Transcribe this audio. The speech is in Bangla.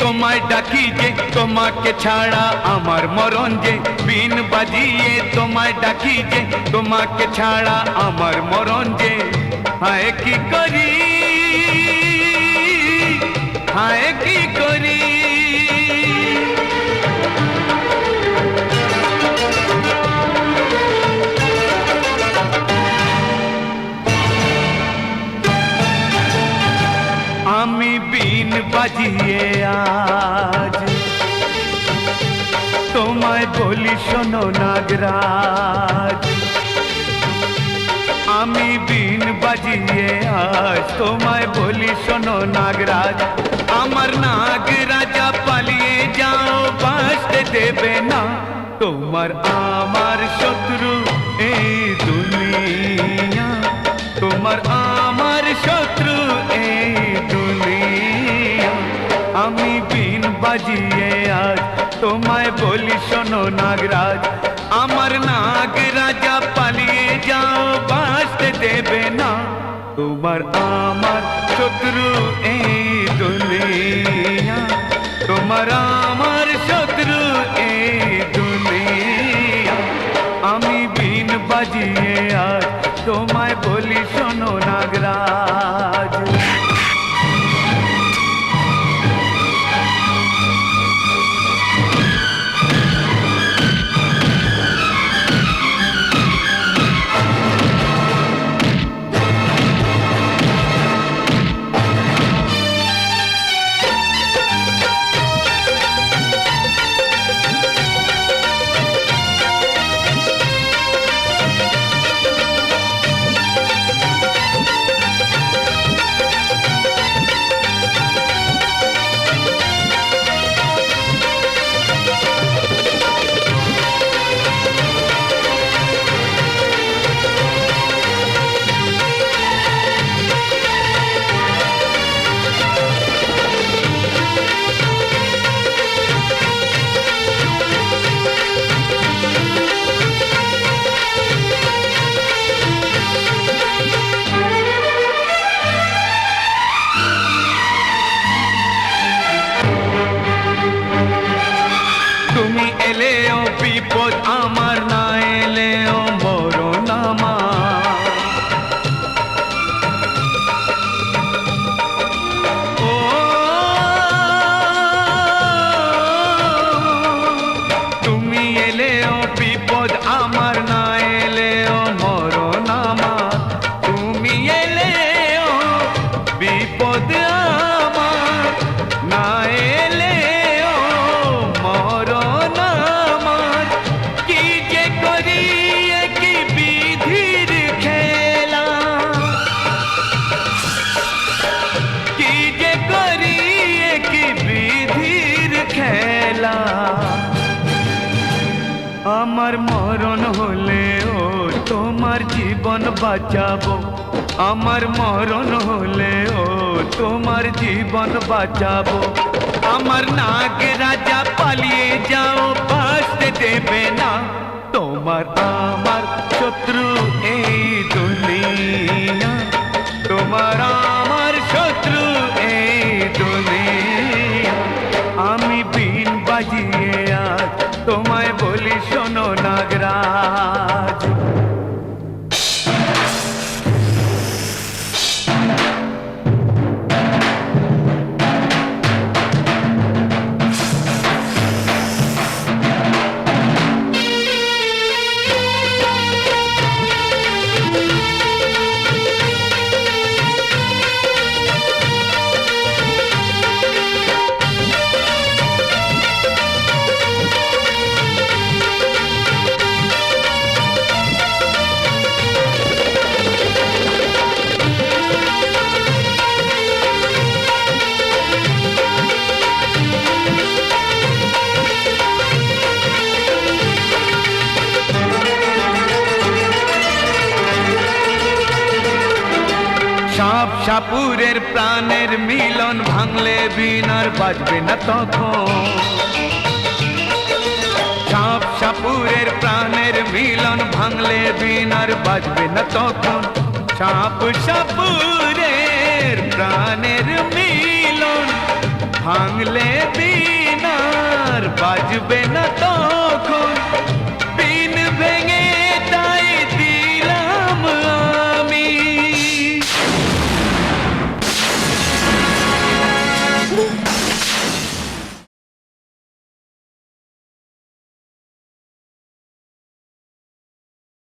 তোমায় ডাকি যে, তোমাকে ছাড়া আমার মরণ যে। বিন বাজিয়ে তোমায় ডাকি যে, তোমাকে ছাড়া আমার মরণ যে। হায় কি করি, হায় কি করি বাজিয়ে আজ। তোমায় বলি শোনো নাগরাজ। আমি বিন বাজিয়ে আজ তোমায় বলি শোনো নাগরাজ। আমার নাগরাজা পালিয়ে যাও, বাঁচতে দেবে না। তোমার আমার শত্রু বলি শোনো নাগরাজ আমার নাগরাজা পালিয়ে যাও বাঁচতে দেবে না তোমার আমার শত্রু এই দুনিয়া তোমার আমার শত্রু এই দুনিয়া আমি বিন বাজিয়ে আজ তোমায় বলি, শোনো নাগরাজ এলেও বিপদ আমার আমার মরণ হলে ও তোমার জীবন বাঁচাবো। আমার মরণ হলে ও তোমার জীবন বাঁচাবো। আমার নাগ রাজা পালিয়ে যাও, বাঁচতে দেবে না। তোমার আমার শত্রু এই দুনিয়া। সাপুরের প্রাণের মিলন ভাঙলে বিনার বাজবে না তখন। সাপ সাপুরের প্রাণের মিলন ভাঙলে বিনার বাজবে না তখন। সাপ সাপুরের প্রাণের মিলন ভাঙলে বিনার বাজবে না তখন।